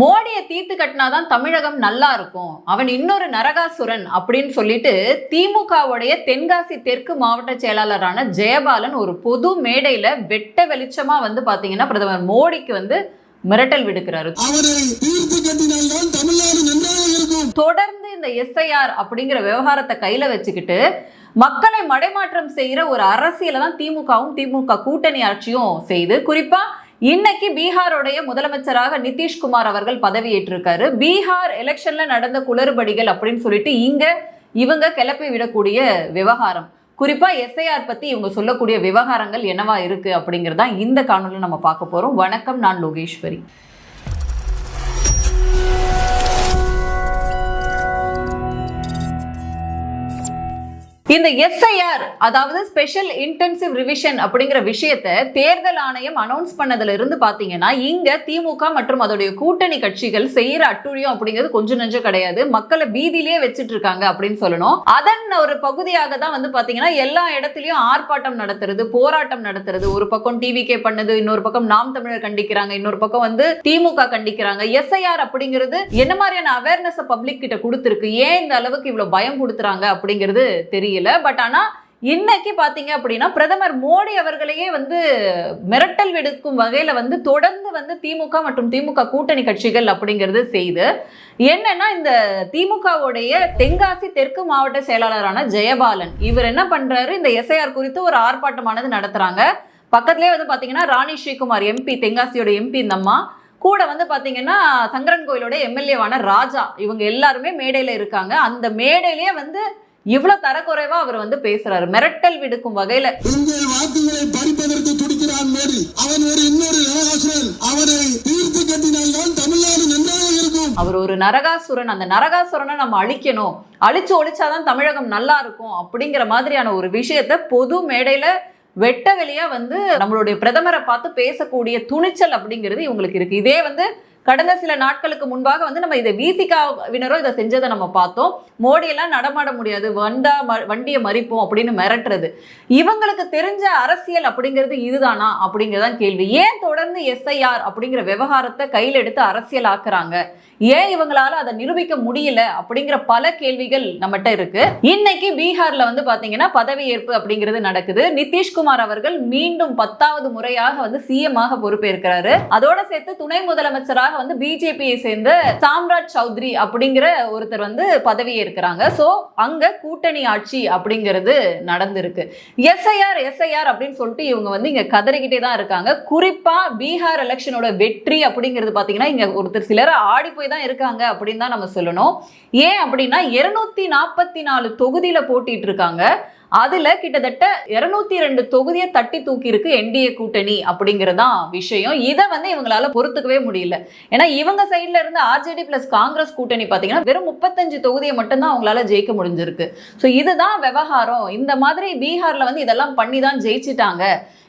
மோடியை தீர்த்து கட்டினாதான் தமிழகம் நல்லா இருக்கும். அவன் இன்னொரு நரகாசுரன் அப்படின்னு சொல்லிட்டு திமுகவுடைய தென்காசி தெற்கு மாவட்ட செயலாளரான ஜெயபாலன் ஒரு பொது மேடையில வெட்ட வெளிச்சமா வந்து பாத்தீங்கன்னா பிரதமர் மோடிக்கு வந்து மிரட்டல் விடுக்கிறாரு. தொடர்ந்து இந்த எஸ்ஐஆர் அப்படிங்கிற விவகாரத்தை கையில வச்சுக்கிட்டு மக்களை மடைமாற்றம் செய்யற ஒரு அரசியலை தான் திமுகவும் திமுக கூட்டணி ஆட்சியும் செய்து குறிப்பா இன்னைக்கு பீகாரோடைய முதலமைச்சராக நிதிஷ்குமார் அவர்கள் பதவியேற்றிருக்காரு. பீகார் எலெக்ஷன்ல நடந்த குளறுபடிகள் அப்படின்னு சொல்லிட்டு இங்க இவங்க கிளப்பி விடக்கூடிய விவகாரம். குறிப்பா எஸ்ஐஆர் பத்தி இவங்க சொல்லக்கூடிய விவகாரங்கள் என்னவா இருக்கு அப்படிங்கறதா இந்த காணொலி நம்ம பார்க்க போறோம். வணக்கம் நான் லோகேஸ்வரி. இந்த எஸ்ஐஆர் அதாவது ஸ்பெஷல் இன்டென்சிவ் ரிவிஷன் அப்படிங்கிற விஷயத்தை தேர்தல் ஆணையம் அனௌன்ஸ் பண்ணதுல இருந்து பாத்தீங்கன்னா இங்க திமுக மற்றும் அதோடைய கூட்டணி கட்சிகள் செய்யற அட்டுழியம் அப்படிங்கிறது கொஞ்சம் நெஞ்சம் கிடையாது. மக்களை பீதியிலேயே வச்சுட்டு இருக்காங்க அப்படின்னு சொல்லணும். அதன் ஒரு பகுதியாக தான் வந்து பாத்தீங்கன்னா எல்லா இடத்துலயும் ஆர்ப்பாட்டம் நடத்துறது போராட்டம் நடத்துறது. ஒரு பக்கம் டிவிகே பண்ணது இன்னொரு பக்கம் நாம் தமிழர் கண்டிக்கிறாங்க இன்னொரு பக்கம் வந்து திமுக கண்டிக்கிறாங்க. எஸ்ஐஆர் அப்படிங்கிறது என்ன மாதிரியான அவேர்னஸ் பப்ளிக் கிட்ட கொடுத்துருக்கு? ஏன் இந்த அளவுக்கு இவ்வளவு பயம் கொடுத்துறாங்க அப்படிங்கிறது தெரியும் தெரியல. பட் ஆனால் இன்னைக்கு பார்த்தீங்க அப்படின்னா பிரதமர் மோடி அவர்களையே வந்து மிரட்டல் விடுக்கும் வகையில் வந்து தொடர்ந்து வந்து திமுக மற்றும் திமுக கூட்டணி கட்சிகள் அப்படிங்கிறது செய்து என்னன்னா இந்த திமுகவுடைய தென்காசி தெற்கு மாவட்ட செயலாளரான ஜெயபாலன் இவர் என்ன பண்றாரு? இந்த எஸ்ஐஆர் குறித்து ஒரு ஆர்ப்பாட்டமானது நடத்துறாங்க. பக்கத்துலேயே வந்து பார்த்தீங்கன்னா ராணி ஸ்ரீகுமார் எம்பி தென்காசியோட எம்பி இந்த அம்மா. கூட வந்து பார்த்தீங்கன்னா சங்கரன் கோயிலோட எம்எல்ஏவான ராஜா. இவங்க எல்லாருமே மேடையில் இருக்காங்க. அந்த மேடையிலேயே வந்து இவ்வளவு தரக்குறைவா அவர் வந்து பேசுறாரு. மிரட்டல் விடுக்கும் வகையில உங்கள் வாக்குகளை பறிப்பதற்கு துடிக்கிறான் மோடி. அவன் ஒரு இன்னொரு நரகாசுரன் அவரை தீர்த்து கட்டினால்தான் தமிழ்நாடு நன்றாக இருக்கும். அவர் ஒரு நரகாசுரன். அந்த நரகாசுரனை நம்ம அழிக்கணும். அழிச்சு ஒழிச்சாதான் தமிழகம் நல்லா இருக்கும் அப்படிங்கிற மாதிரியான ஒரு விஷயத்த பொது மேடையில வெட்ட வெளியா வந்து நம்மளுடைய பிரதமரை பார்த்து பேசக்கூடிய துணிச்சல் அப்படிங்கிறது இவங்களுக்கு இருக்கு. இதே வந்து கடந்த சில நாட்களுக்கு முன்பாக வந்து நம்ம இதை வீசிக்காவினரோ இதை செஞ்சதை நம்ம பார்த்தோம். மோடி எல்லாம் நடமாட முடியாது. வண்டா ம- வண்டியை மறிப்போம் அப்படின்னு மிரட்டுறது. இவங்களுக்கு தெரிஞ்ச அரசியல் அப்படிங்கிறது இதுதானா அப்படிங்கிறதான் கேள்வி. ஏன் தொடர்ந்து எஸ்ஐஆர் அப்படிங்கிற விவகாரத்தை கையில் எடுத்து அரசியல் ஆக்குறாங்க? ஏன் இவங்களால அதை நிரூபிக்க முடியல அப்படிங்கிற பல கேள்விகள் நம்மகிட்ட இருக்கு. இன்னைக்கு பீகார்ல வந்து பாத்தீங்கன்னா பதவியேற்பு அப்படிங்கிறது நடக்குது. நிதிஷ்குமார் அவர்கள் மீண்டும் பத்தாவது முறையாக வந்து சிஎம் ஆக பொறுப்பேற்கிறாரு. அதோட சேர்த்து துணை முதலமைச்சராக வந்து பிஜேபியை சேர்ந்த சாம்ராஜ் சௌத்ரி அப்படிங்கிற ஒருத்தர் வந்து பதவி இருக்கிறாங்க ஸோ அங்கே கூட்டணி ஆட்சி அப்படிங்கிறது நடந்திருக்கு. எஸ்ஐஆர் எஸ்ஐஆர் அப்படின்னு சொல்லிட்டு இவங்க வந்து இங்கே கதறிக்கிட்டே தான் இருக்காங்க. குறிப்பாக பீகார் எலெக்ஷனோட வெற்றி அப்படிங்கிறது பார்த்தீங்கன்னா இங்கே ஒருத்தர் சிலர் ஆடி போய் தான் இருக்காங்க அப்படின்னு தான் நம்ம சொல்லணும். ஏன் அப்படின்னா இருநூத்தி நாற்பத்தி நாலு தொகுதியில் போட்டிட்டு இருக்காங்க. அதுல கிட்டத்தட்ட இருநூத்தி ரெண்டு தொகுதியை தட்டி தூக்கி இருக்கு என்டிஏ கூட்டணி அப்படிங்கறதான் விஷயம். இதை வந்து இவங்களால பொறுத்துக்கவே முடியல. ஏன்னா இவங்க சைட்ல இருந்து ஆர்ஜேடி பிளஸ் காங்கிரஸ் கூட்டணி பாத்தீங்கன்னா வெறும் முப்பத்தஞ்சு தொகுதியை மட்டும்தான் அவங்களால ஜெயிக்க முடிஞ்சிருக்கு. ஸோ இதுதான் விவகாரம். இந்த மாதிரி பீகார்ல வந்து இதெல்லாம் பண்ணி தான் ஜெயிச்சிட்டாங்க.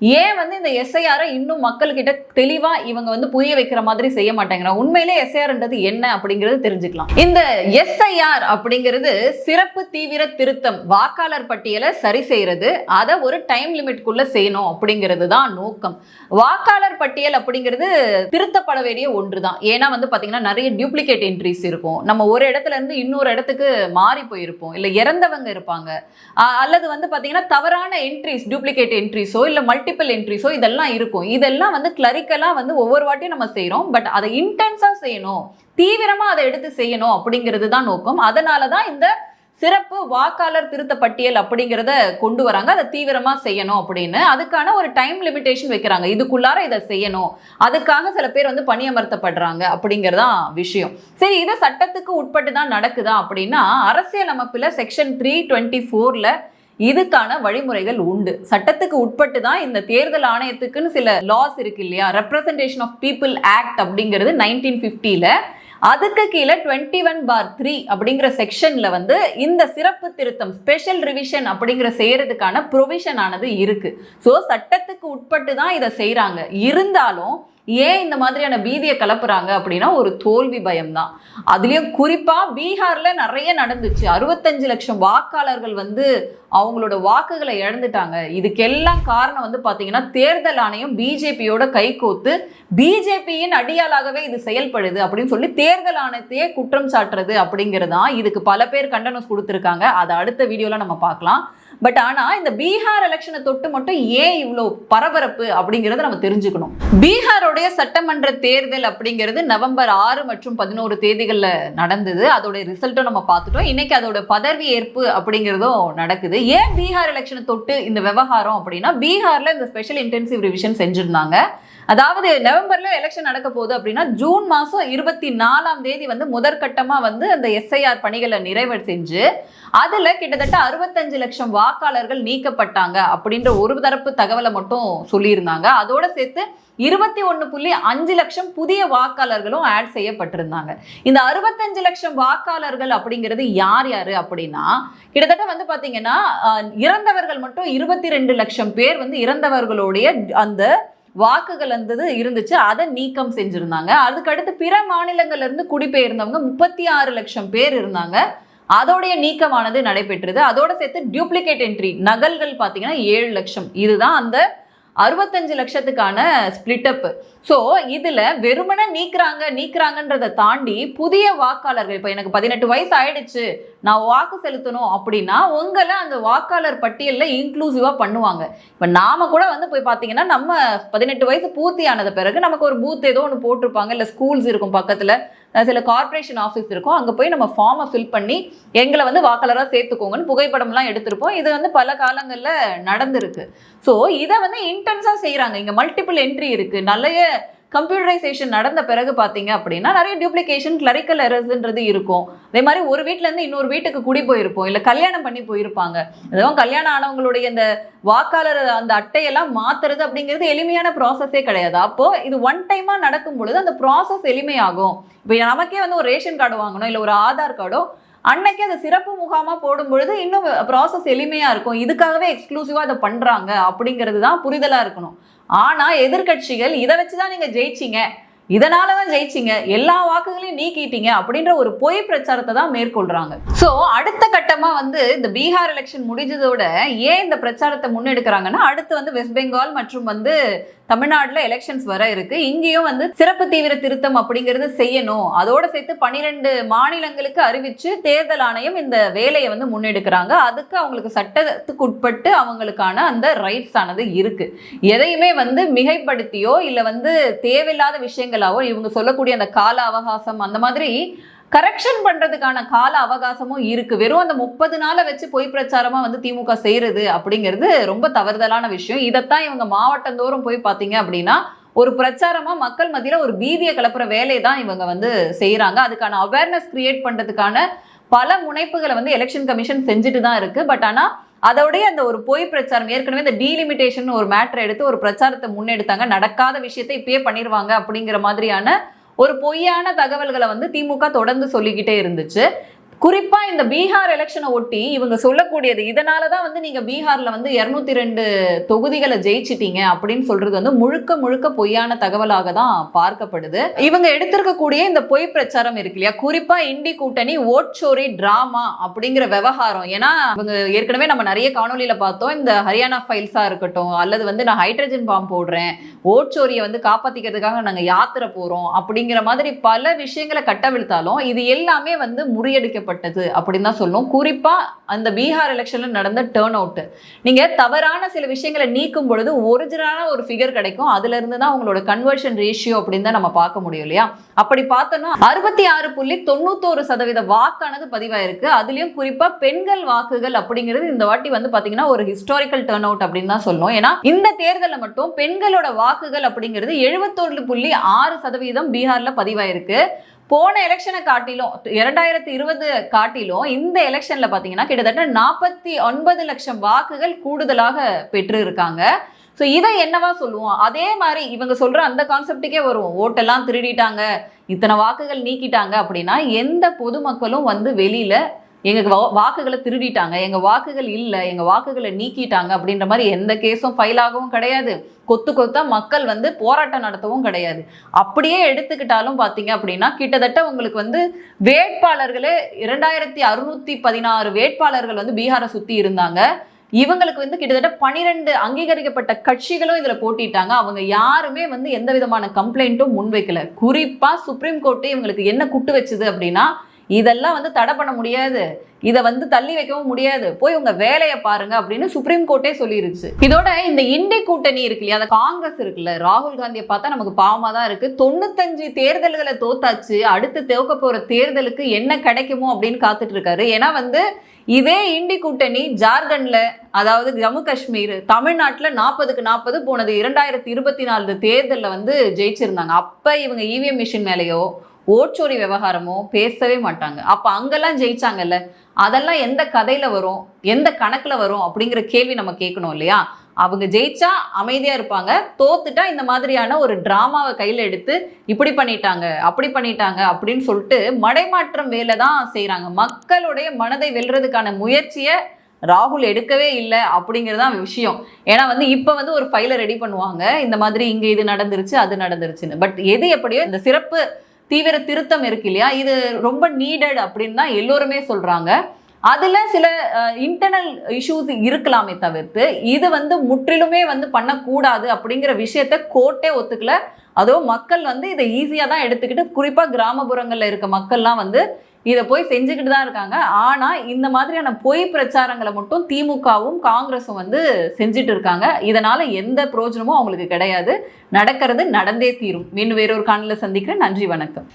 ஏன் வந்து இந்த எஸ்ஐஆரை இன்னும் மக்கள்கிட்ட தெளிவாக இவங்க வந்து புரிய வைக்கிற மாதிரி செய்ய மாட்டேங்கிறாங்க? உண்மையிலே எஸ்ஐஆர்ன்றது என்ன அப்படிங்கிறது தெரிஞ்சுக்கலாம். இந்த எஸ்ஐஆர் அப்படிங்கிறது சிறப்பு தீவிர திருத்தம் வாக்காளர் பட்டியலை சரி செய்யறது அதை ஒரு டைம் லிமிட்குள்ள செய்யணும் அப்படிங்கிறது தான் நோக்கம். வாக்காளர் பட்டியல் அப்படிங்கிறது திருத்தப்பட வேண்டிய ஒன்று தான் ஏன்னா வந்து பார்த்தீங்கன்னா நிறைய டியூப்ளிகேட் என்ட்ரிஸ் இருக்கும். நம்ம ஒரு இடத்துல இருந்து இன்னொரு இடத்துக்கு மாறி போயிருப்போம். இல்லை இறந்தவங்க இருப்பாங்க. அல்லது வந்து பார்த்தீங்கன்னா தவறான என்ட்ரிஸ் டூப்ளிகேட் என்ட்ரிஸோ மல்டி மல்டிபிள் என்ட்ரிஸோ இதெல்லாம் இருக்கும். இதெல்லாம் வந்து கிளரிக்கலாக வந்து ஒவ்வொரு வாட்டியும் நம்ம செய்கிறோம் பட் அதை இன்டென்ஸாக செய்யணும். தீவிரமாக அதை எடுத்து செய்யணும் அப்படிங்கிறது தான் நோக்கம். அதனால தான் இந்த சிறப்பு வாக்காளர் திருத்த பட்டியல் அப்படிங்கிறத கொண்டு வராங்க. அதை தீவிரமாக செய்யணும் அப்படின்னு. அதுக்கான ஒரு டைம் லிமிடேஷன் வைக்கிறாங்க. இதுக்குள்ளார இதை செய்யணும். அதுக்காக சில பேர் வந்து பணியமர்த்தப்படுறாங்க அப்படிங்கிறதான் விஷயம். சரி இது சட்டத்துக்கு உட்பட்டு தான் நடக்குதா அப்படின்னா அரசியல் அமைப்பில் செக்ஷன் த்ரீ டுவெண்ட்டி ஃபோரில் இதுக்கான வழிமுறைகள் உண்டு. சட்டத்துக்கு உட்பட்டு தான் இந்த தேர்தல் ஆணையத்துக்குன்னு சில லாஸ் இருக்கு இல்லையா? ரெப்ரசன்டேஷன் ஆஃப் பீப்புள் ஆக்ட் அப்படிங்கிறது நைன்டீன் ஃபிஃப்டியில் அதுக்கு கீழே டுவெண்ட்டி ஒன் பார் த்ரீ அப்படிங்கிற செக்ஷனில் வந்து இந்த சிறப்பு திருத்தம் ஸ்பெஷல் ரிவிஷன் அப்படிங்கிற செய்கிறதுக்கான ப்ரொவிஷன் ஆனது இருக்குது ஸோ சட்டத்துக்கு உட்பட்டு தான் இதை செய்கிறாங்க இருந்தாலும் ஏன் இந்த மாதிரியான பீதியை கலப்புறாங்க அப்படின்னா ஒரு தோல்வி பயம்தான். அதுலேயும் குறிப்பாக பீகாரில் நிறைய நடந்துச்சு. அறுபத்தஞ்சு லட்சம் வாக்காளர்கள் வந்து அவங்களோட வாக்குகளை இழந்துட்டாங்க. இதுக்கெல்லாம் காரணம் வந்து பார்த்தீங்கன்னா தேர்தல் ஆணையம் பிஜேபியோட கைகோத்து பிஜேபியின் அடியாளாகவே இது செயல்படுது அப்படின்னு சொல்லி தேர்தல் ஆணையத்தையே குற்றம் சாட்டுறது அப்படிங்கிறது தான் இதுக்கு பல பேர் கண்டனம் கொடுத்துருக்காங்க. அதை அடுத்த வீடியோவில் நம்ம பார்க்கலாம். பட் ஆனால் இந்த பீகார் எலெக்ஷனை தொட்டு மட்டும் ஏன் இவ்வளோ பரபரப்பு அப்படிங்கறத நம்ம தெரிஞ்சுக்கணும். பீகாரோடைய சட்டமன்ற தேர்தல் அப்படிங்கிறது நவம்பர் ஆறு மற்றும் பதினோரு தேதிகளில் நடந்தது. அதோடைய ரிசல்ட்டும் நம்ம பார்த்துட்டோம். இன்னைக்கு அதோட பதவி ஏற்பு அப்படிங்கிறதும் நடக்குது. ஏன் பீகார் எலெக்ஷனை தொட்டு இந்த விவகாரம் அப்படின்னா பீகாரில் இந்த ஸ்பெஷல் இன்டென்சிவ் ரிவிஷன் செஞ்சிருந்தாங்க. அதாவது நவம்பர்ல எலெக்ஷன் நடக்க போகுது அப்படின்னா ஜூன் மாசம் இருபத்தி நாலாம் தேதி வந்து முதற்கட்டமா வந்து அந்த எஸ்ஐஆர் பணிகளை நிறைவு செஞ்சு அதுல கிட்டத்தட்ட அறுபத்தஞ்சு லட்சம் வாக்காளர்கள் நீக்கப்பட்டாங்க அப்படின்ற ஒரு தரப்பு தகவலை மட்டும் சொல்லியிருந்தாங்க. அதோட சேர்த்து இருபத்தி ஒன்று புள்ளி அஞ்சு லட்சம் புதிய வாக்காளர்களும் ஆட் செய்யப்பட்டிருந்தாங்க. இந்த அறுபத்தஞ்சு லட்சம் வாக்காளர்கள் அப்படிங்கிறது யார் யார் அப்படின்னா கிட்டத்தட்ட வந்து பார்த்தீங்கன்னா இறந்தவர்கள் மட்டும் இருபத்தி ரெண்டு லட்சம் பேர் வந்து இறந்தவர்களுடைய அந்த வாக்குகள் வந்தது இருந்துச்சு அதை நீக்கம் செஞ்சுருந்தாங்க. அதுக்கடுத்து பிற மாநிலங்கள்ல இருந்து குடிபெயர்ந்தவங்க முப்பத்தி ஆறு லட்சம் பேர் இருந்தாங்க. அதோடைய நீக்கமானது நடைபெற்றது. அதோட சேர்த்து டியூப்ளிகேட் என்ட்ரி நகல்கள் பார்த்தீங்கன்னா ஏழு லட்சம். இதுதான் அந்த அறுபத்தஞ்சு லட்சத்துக்கான ஸ்பிளிட் அப் ஸோ இதில் வெறுமனே நீக்கிறாங்க நீக்கிறாங்கன்றதை தாண்டி புதிய வாக்காளர்கள் இப்போ எனக்கு பதினெட்டு வயசு ஆயிடுச்சு நான் வாக்கு செலுத்தணும் அப்படின்னா உங்களை அந்த வாக்காளர் பட்டியலில் இன்க்ளூசிவாக பண்ணுவாங்க. இப்போ நாம கூட வந்து போய் பார்த்தீங்கன்னா நம்ம பதினெட்டு வயசு பூர்த்தி ஆனது பிறகு நமக்கு ஒரு பூத் ஏதோ ஒன்று போட்டிருப்பாங்க இல்லை ஸ்கூல்ஸ் இருக்கும் பக்கத்தில். சில கார்ப்பரேஷன் ஆஃபீஸ் இருக்கும். அங்கே போய் நம்ம ஃபார்மை ஃபில் பண்ணி எங்களை வந்து வாக்காளராக சேர்த்துக்கோங்கன்னு புகைப்படம்லாம் எடுத்திருப்போம். இது வந்து பல காலங்களில் நடந்திருக்கு. ஸோ இதை வந்து இன்டென்ஸாக செய்கிறாங்க இங்கே மல்டிபிள் என்ட்ரி இருக்குது நிறைய கம்ப்யூட்டரைசேஷன் நடந்த பிறகு பார்த்தீங்க அப்படின்னா நிறைய டியூப்ளிகேஷன் கிளரிக்கல் எரர்ஸ்ன்றது இருக்கும். அதே மாதிரி ஒரு வீட்டிலேருந்து இன்னொரு வீட்டுக்கு குடி போயிருப்போம் இல்லை கல்யாணம் பண்ணி போயிருப்பாங்க. அதுவும் கல்யாணம் ஆனவங்களுடைய இந்த வாக்காளர் அந்த அட்டையெல்லாம் மாத்துறது அப்படிங்கிறது எளிமையான ப்ராசஸே கிடையாது. அப்போது இது ஒன் டைமாக நடக்கும் பொழுது அந்த ப்ராசஸ் எளிமையாகும். இப்போ நமக்கே வந்து ஒரு ரேஷன் கார்டு வாங்கணும் இல்லை ஒரு ஆதார் கார்டோ அன்னைக்கு அது சிறப்பு முகாமா போடும் பொழுது இன்னும் ப்ராசஸ் எளிமையா இருக்கும். இதுக்காகவே எக்ஸ்க்ளூசிவா அதை பண்றாங்க அப்படிங்கிறது தான் புரிதலா இருக்கணும். ஆனால் எதிர்க்கட்சிகள் இதை வச்சு தான் நீங்கள் ஜெயிச்சிங்க. இதனால தான் ஜெயிச்சீங்க. எல்லா வாக்குகளையும் நீக்கிட்டீங்க அப்படின்ற ஒரு பொய் பிரச்சாரத்தை தான் மேற்கொள்றாங்க. ஸோ அடுத்த கட்டமாக வந்து இந்த பீகார் எலெக்ஷன் முடிஞ்சதோட ஏன் இந்த பிரச்சாரத்தை முன்னெடுக்கிறாங்கன்னா அடுத்து வந்து வெஸ்ட் பெங்கால் மற்றும் வந்து தமிழ்நாட்டில் எலெக்ஷன்ஸ் வர இருக்கு. இங்கேயும் வந்து சிறப்பு தீவிர திருத்தம் அப்படிங்கிறது செய்யணும். அதோட சேர்த்து பன்னிரெண்டு மாநிலங்களுக்கு அறிவிச்சு தேர்தல் ஆணையம் இந்த வேலையை வந்து முன்னெடுக்கிறாங்க. அதுக்கு அவங்களுக்கு சட்டத்துக்கு உட்பட்டு அவங்களுக்கான அந்த ரைட்ஸ் ஆனது இருக்கு. எதையுமே வந்து மிகைப்படுத்தியோ இல்லை வந்து தேவையில்லாத விஷயங்களாவோ இவங்க சொல்லக்கூடிய அந்த கால அவகாசம் அந்த மாதிரி கரெக்ஷன் பண்றதுக்கான கால அவகாசமும் இருக்கு. வெறும் அந்த முப்பது நாளை வச்சு பொய் பிரச்சாரமா வந்து திமுக செய்யறது அப்படிங்கிறது ரொம்ப தவறுதலான விஷயம். இதைத்தான் இவங்க மாவட்டந்தோறும் போய் பார்த்தீங்க அப்படின்னா ஒரு பிரச்சாரமா மக்கள் மத்தியில ஒரு பீதியை கிளப்புற வேலையை தான் இவங்க வந்து செய்யறாங்க. அதுக்கான அவேர்னஸ் கிரியேட் பண்றதுக்கான பல முனைப்புகளை வந்து எலெக்ஷன் கமிஷன் செஞ்சுட்டு தான் இருக்கு. பட் ஆனா அதோடைய அந்த ஒரு பொய் பிரச்சாரம் ஏற்கனவே இந்த டீலிமிட்டேஷன் ஒரு மேட்டரை எடுத்து ஒரு பிரச்சாரத்தை முன்னெடுத்தாங்க. நடக்காத விஷயத்தை இப்பயே பண்ணிடுவாங்க அப்படிங்கிற மாதிரியான ஒரு பொய்யான தகவல்களை வந்து திமுக தொடர்ந்து சொல்லிக்கிட்டே இருந்துச்சு. குறிப்பா இந்த பீகார் எலெக்ஷனை ஒட்டி இவங்க சொல்லக்கூடியது இதனால தான் வந்து நீங்க பீகார்ல வந்து இருநூத்தி ரெண்டு தொகுதிகளை ஜெயிச்சிட்டீங்க அப்படின்னு சொல்றது வந்து முழுக்க முழுக்க பொய்யான தகவலாக தான் பார்க்கப்படுது. இவங்க எடுத்திருக்கக்கூடிய இந்த பொய் பிரச்சாரம் இருக்கு இல்லையா? குறிப்பா இண்டி கூட்டணி ஓட்சோரி டிராமா அப்படிங்கிற விவகாரம். ஏன்னா இவங்க ஏற்கனவே நம்ம நிறைய காணொலியில பார்த்தோம் இந்த ஹரியானா ஃபைல்ஸா இருக்கட்டும் அல்லது வந்து நான் ஹைட்ரஜன் பாம் போடுறேன் ஓட்சோரியை வந்து காப்பாத்திக்கிறதுக்காக நாங்க யாத்திரை போறோம் அப்படிங்கிற மாதிரி பல விஷயங்களை கட்டவிழ்த்தாலும் இது எல்லாமே வந்து முறியடிக்கப்பட்டது அப்படின்னு தான் சொல்லணும். குறிப்பா அந்த பீகார் எலெக்ஷன்ல நடந்த டேர்ன் அவுட் நீங்க தவறான சில விஷயங்களை நீக்கும் பொழுது ஒரிஜினலான ஒரு ஃபிகர் கிடைக்கும். அதுல இருந்து தான் உங்களோட கன்வர்ஷன் ரேஷியோ அப்படின்னு தான் நம்ம பார்க்க முடியும் இல்லையா? அப்படி பார்த்தோம்னா அறுபத்தி ஆறு புள்ளி தொண்ணூத்தோரு சதவீத வாக்கானது பதிவாயிருக்கு. அதுலயும் குறிப்பா பெண்கள் வாக்குகள் அப்படிங்கிறது இந்த வாட்டி வந்து பாத்தீங்கன்னா ஒரு ஹிஸ்டாரிக்கல் டேர்ன் அவுட் அப்படின்னு தான் சொல்லணும். ஏன்னா இந்த தேர்தலில் மட்டும் பெண்களோட வாக்குகள் அப்படிங்கிறது எழுபத்தொரு புள்ளி ஆறு சதவீதம் பீகார்ல பதிவாயிருக்கு. போன எலெக்ஷனை காட்டிலும் இரண்டாயிரத்தி இருபது காட்டிலும் இந்த எலெக்ஷன்ல பாத்தீங்கன்னா கிட்டத்தட்ட நாற்பத்தி ஒன்பது லட்சம் வாக்குகள் கூடுதலாக பெற்று இருக்காங்க ஸோ இதை என்னவா சொல்லுவோம்? அதே மாதிரி இவங்க சொல்ற அந்த கான்செப்டுக்கே வரும். ஓட்டெல்லாம் திருடிட்டாங்க இத்தனை வாக்குகள் நீக்கிட்டாங்க அப்படின்னா எந்த பொதுமக்களும் வந்து வெளியில எங்களுக்கு வா- வாக்குகளை திருடிட்டாங்க. எங்கள் வாக்குகள் இல்லை. எங்கள் வாக்குகளை நீக்கிட்டாங்க அப்படின்ற மாதிரி எந்த கேஸும் ஃபைல் ஆகவும் கிடையாது. கொத்து கொத்தா மக்கள் வந்து போராட்டம் நடத்தவும் கிடையாது. அப்படியே எடுத்துக்கிட்டாலும் பார்த்தீங்க அப்படின்னா கிட்டத்தட்ட உங்களுக்கு வந்து வேட்பாளர்களே இரண்டாயிரத்தி அறுநூத்தி பதினாறு வேட்பாளர்கள் வந்து பீகாரை சுற்றி இருந்தாங்க. இவங்களுக்கு வந்து கிட்டத்தட்ட பனிரெண்டு அங்கீகரிக்கப்பட்ட கட்சிகளும் இதில் போட்டிட்டாங்க. அவங்க யாருமே வந்து எந்த விதமான கம்ப்ளைண்ட்டும் முன்வைக்கல. குறிப்பாக சுப்ரீம் கோர்ட்டு இவங்களுக்கு என்ன குட்டு வச்சுது அப்படின்னா இதெல்லாம் வந்து தடை பண்ண முடியாது. இதை வந்து தள்ளி வைக்கவும் முடியாது. போய் உங்க வேலையை பாருங்க அப்படின்னு சுப்ரீம் கோர்ட்டே சொல்லிருச்சு. இதோட இந்த இண்டி கூட்டணி இருக்கு இல்லையா? அந்த காங்கிரஸ் இருக்குல்ல ராகுல் காந்தியை பார்த்தா நமக்கு பாவமா தான் இருக்கு. தொண்ணூத்தஞ்சு தேர்தல்களை தோத்தாச்சு. அடுத்து தேக்க போற தேர்தலுக்கு என்ன கிடைக்குமோ அப்படின்னு காத்துட்டு இருக்காரு. ஏன்னா வந்து இதே இண்டி கூட்டணி ஜார்க்கண்ட்ல அதாவது ஜம்மு காஷ்மீர் தமிழ்நாட்டில் நாற்பதுக்கு நாற்பது போனது இரண்டாயிரத்தி இருபத்தி நாலு தேர்தலில் வந்து ஜெயிச்சிருந்தாங்க. அப்போ இவங்க இவிஎம் மிஷின் மேலேயோ ஓட்சோரி விவகாரமோ பேசவே மாட்டாங்க. அப்போ அங்கெல்லாம் ஜெயிச்சாங்கல்ல? அதெல்லாம் எந்த கதையில வரும்? எந்த கணக்கில் வரும்? அப்படிங்கிற கேள்வி நம்ம கேட்கணும் இல்லையா? அவங்க ஜெயிச்சா அமைதியாக இருப்பாங்க. தோத்துட்டா இந்த மாதிரியான ஒரு ட்ராமாவை கையில் எடுத்து இப்படி பண்ணிட்டாங்க அப்படி பண்ணிட்டாங்க அப்படின்னு சொல்லிட்டு மடைமாற்றம் வேலை தான் செய்கிறாங்க மக்களுடைய மனதை வெல்றதுக்கான முயற்சியை ராகுல் எடுக்கவே இல்லை அப்படிங்கிறது தான் விஷயம். ஏன்னா வந்து இப்போ வந்து ஒரு ஃபைலை ரெடி பண்ணுவாங்க. இந்த மாதிரி இங்கே இது நடந்துருச்சு அது நடந்துருச்சுன்னு. பட் எது எப்படியோ இந்த சிறப்பு தீவிர திருத்தம் இருக்கு இல்லையா? இது ரொம்ப நீடட் அப்படின்னு தான் எல்லோருமே சொல்றாங்க. அதுல சில இன்டர்னல் இஷ்யூஸ் இருக்கலாமே தவிர்த்து இது வந்து முற்றிலுமே வந்து பண்ணக்கூடாது அப்படிங்கிற விஷயத்த கோர்ட்டே ஒத்துக்கல. அதோ மக்கள் வந்து இதை ஈஸியாக தான் எடுத்துக்கிட்டு குறிப்பாக கிராமப்புறங்களில் இருக்க மக்கள்லாம் வந்து இதை போய் செஞ்சுக்கிட்டு தான் இருக்காங்க. ஆனால் இந்த மாதிரியான பொய் பிரச்சாரங்களை மட்டும் திமுகவும் காங்கிரஸும் வந்து செஞ்சுட்டு இருக்காங்க. இதனால் எந்த பிரோஜனமும் அவங்களுக்கு கிடையாது. நடக்கிறது நடந்தே தீரும். மீண்டும் வேறொரு காணலில் சந்திக்கிறேன். நன்றி வணக்கம்.